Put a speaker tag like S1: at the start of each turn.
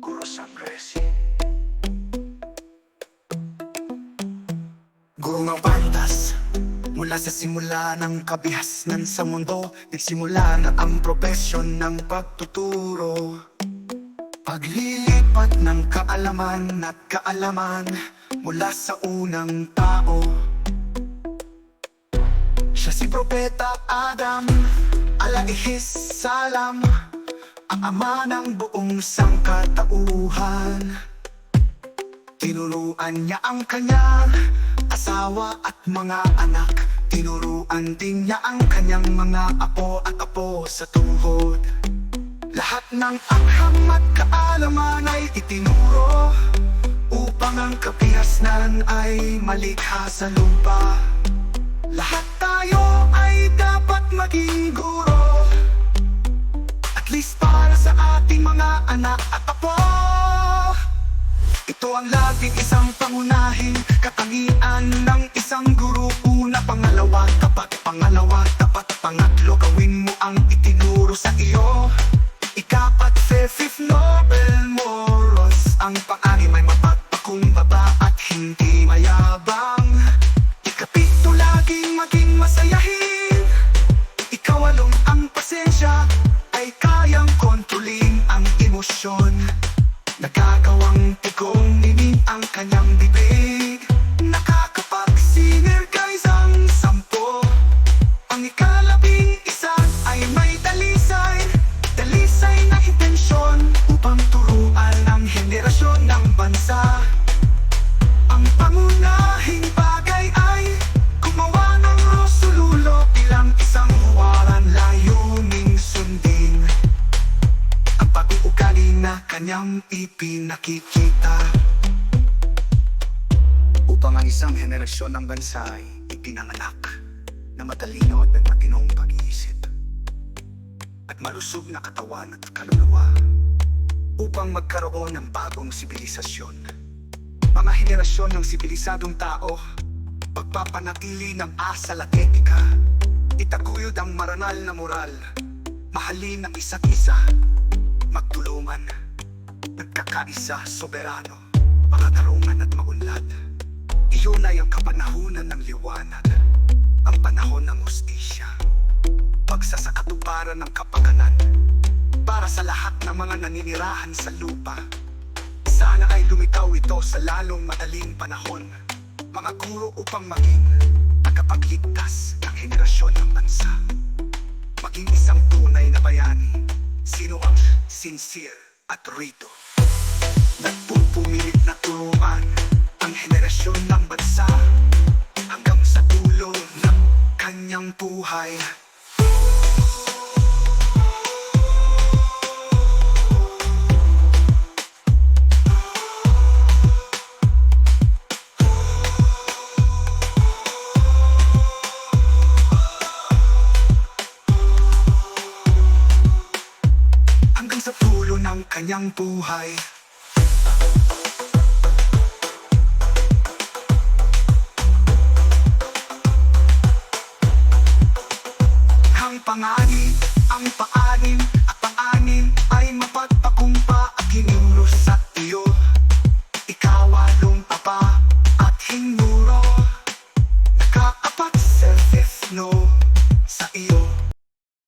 S1: Guru Sangresi. Guru ng pantas Mula sa simula ng kabihasnan sa mundo Nagsimula na ang propesyon ng pagtuturo. Paglilipat ng kaalaman at kaalaman Mula sa unang tao. Siya si Propeta Adam Alaihis Salam Ang ama ng buong sangkatauhan. Tinuruan niya ang kanyang asawa at mga anak. Tinuruan din niya ang kanyang mga apo at apo sa tuhod. Lahat ng agham at kaalaman ay itinuro Upang ang kapihasnan ay malikha sa lupa. Lahat tayo ay dapat maging guro. At least ating mga anak at apo ito ang laging isang pangunahing katangian ng isang guru. Una, pangalawa, tapat, pangalawa, tapat, pangatlo Gawin mo ang itinuro sa iyo. Ikapat, fifth Nobel Moros. Ang pang-anim ay mapagpakumbaba at hindi mayabang. Ikapito, laging maging masayahin. Ikawalong, ang pasensya ay kayang kontrolin ang emosyon. Nakakawang tigong ninig ang kanyang kanyang ipinakikita. Upang ang isang henerasyon ng bansa ay ipinanganak Na matalino at matinong pag-iisip At malusog na katawan at kaluluwa Upang magkaroon ng bagong sibilisasyon. Mga henerasyon ng sibilisadong tao Pagpapanatili ng asal at etika Itaguyod ang maranal na moral Mahalin ang isa't isa magtulungan, nagkakaisa, soberano, makatarungan at maunlad. Iyon ay ang kapanahunan ng liwanag, ang panahon ng hustisya, pagsasakatuparan ng kapakanan, para sa lahat ng mga naninirahan sa lupa. Sana ay lumitaw ito sa lalong madaling panahon, mga guro upang maging tagapagligtas ng henerasyon ng bansa maging isang tunay na bayani. Sino ang sincere at rito? Nagpupumilit na turuan ang henerasyon ng bansa hanggang sa dulo ng kanyang buhay. hanggang sa dulo ng kanyang buhay. Ang panganin,